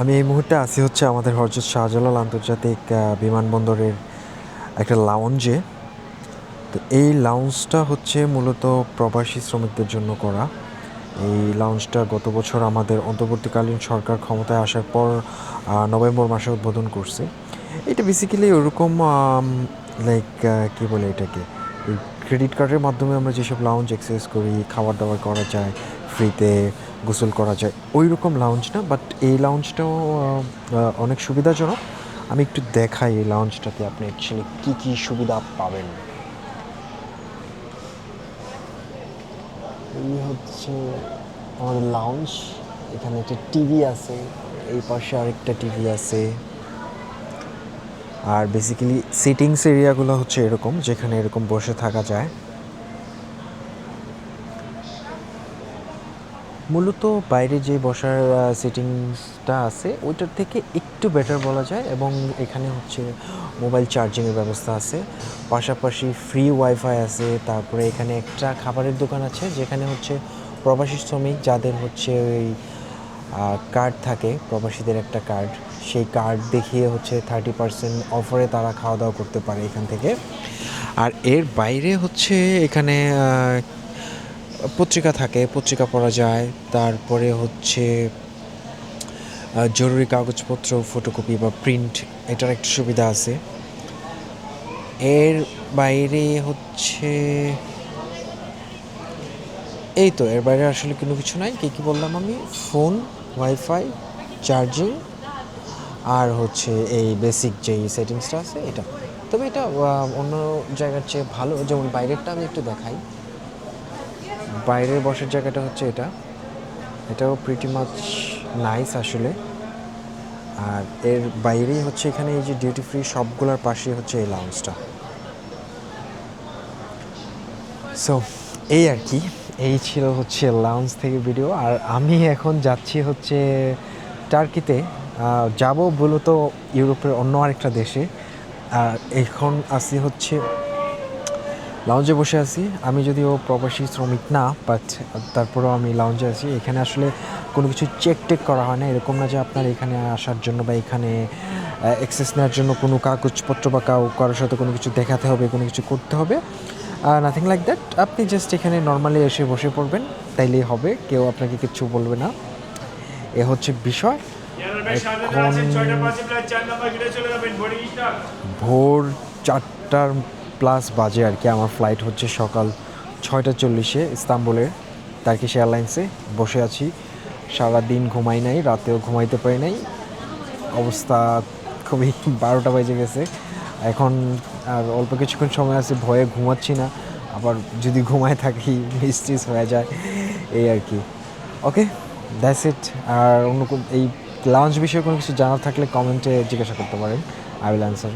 আমি এই মুহূর্তে আছি হচ্ছে আমাদের হরজত শাহজালাল আন্তর্জাতিক বিমানবন্দরের একটা লাউঞ্জে তো এই লাউঞ্জটা হচ্ছে মূলত প্রবাসী শ্রমিকদের জন্য করা। এই লাউঞ্জটা গত বছর আমাদের অন্তর্বর্তীকালীন সরকার ক্ষমতায় আসার পর নভেম্বর মাসে উদ্বোধন করছে। এটা বেসিক্যালি ওরকম লাইক কী বলে এটাকে? ক্রেডিট কার্ডের মাধ্যমে আমরা যেসব লাউঞ্জ এক্সারসাইজ করি খাবার দাবার করা যায় ফ্রিতে গোসল করা যায় ওই রকম লাউঞ্জ না বাট এই লাউঞ্জটাও অনেক সুবিধাজনক। আমি একটু দেখাই এই লাউঞ্জটাতে আপনি অ্যাকচুয়ালি কী কী সুবিধা পাবেন। এই হচ্ছে আমাদের লাউঞ্জ এখানে একটা টিভি আছে, এই পাশে আরেকটা টিভি আছে। আর বেসিক্যালি সিটিংস এরিয়াগুলো হচ্ছে এরকম, যেখানে এরকম বসে থাকা যায়। মূলত বাইরে যে বসার সিটিংসটা আছে, ওইটার থেকে একটু বেটার বলা যায় এবং এখানে হচ্ছে মোবাইল চার্জিংয়ের ব্যবস্থা আছে। পাশাপাশি ফ্রি ওয়াইফাই আছে, তারপরে এখানে একটা খাবারের দোকান আছে, যেখানে হচ্ছে প্রবাসী শ্রমিক যাদের হচ্ছে ওই কার্ড থাকে, প্রবাসীদের একটা কার্ড সেই কার্ড দেখিয়ে হচ্ছে থার্টি পার্সেন্ট অফারে তারা খাওয়া দাওয়া করতে পারে এখান থেকে। আর এর বাইরে হচ্ছে এখানে পত্রিকা থাকে, পত্রিকা পড়া যায়। তারপরে হচ্ছে জরুরি কাগজপত্র ফটোকপি বা প্রিন্ট এটার একটা সুবিধা আছে। এর বাইরে হচ্ছে এই তো, এর বাইরে আসলে কোনো কিছু নাই। কী কী বললাম আমি? ফোন, ওয়াইফাই, চার্জিং, আর হচ্ছে এই বেসিক যেই সেটিংসটা আছে এটা। তবে এটা অন্য জায়গার চেয়ে ভালো, যেমন বাইরেরটা আমি একটু দেখাই। বাইরের বসার জায়গাটা হচ্ছে এটা। এটাও প্রিটি মাচ নাইস আসলে। আর এর বাইরেই হচ্ছে এখানে এই যে ডিউটি ফ্রি সবগুলোর পাশে হচ্ছে এই লাউঞ্জটা সো এই আর কি। এই ছিল হচ্ছে লাউঞ্জ থেকে ভিডিও আর আমি এখন যাচ্ছি হচ্ছে টার্কিতে যাব মূলত ইউরোপের অন্য আরেকটা দেশে। আর এখন আসি হচ্ছে লাউঞ্জে বসে আছি। আমি যদিও প্রবাসী শ্রমিক না বাট তারপরেও আমি লাউঞ্জে আছি। এখানে আসলে কোনো কিছু চেক টেক করা হয় না। এরকম না যে আপনার এখানে আসার জন্য বা এখানে অ্যাক্সেস নেওয়ার জন্য কোনো কাগজপত্র বা কাউ কারোর সাথে কোনো কিছু দেখাতে হবে, কোনো কিছু করতে হবে। নাথিং লাইক দ্যাট আপনি জাস্ট এখানে নর্মালি এসে বসে পড়বেন, তাইলেই হবে, কেউ আপনাকে কিছু বলবে না। এ হচ্ছে বিষয়। ভোর চারটার প্লাস বাজে আর কি, আমার ফ্লাইট হচ্ছে সকাল ছয়টা চল্লিশে ইস্তাম্বুলের। টার্কিশ এয়ারলাইন্সে বসে আছি। সারা দিন ঘুমাই নাই, রাতেও ঘুমাইতে পারি নাই। অবস্থা খুবই বারোটা বাজে গেছে। এখন আর অল্প কিছুক্ষণ সময় আছে, ভয়ে ঘুমাচ্ছি না। আবার যদি ঘুমায় থাকি মিস্ট্রিস হয়ে যায়, এই আর কি। ওকে দ্যাটস ইট আর অন্য এই লাঞ্চ বিষয়ে কোনো কিছু জানার থাকলে কমেন্টে জিজ্ঞাসা করতে পারেন। I will answer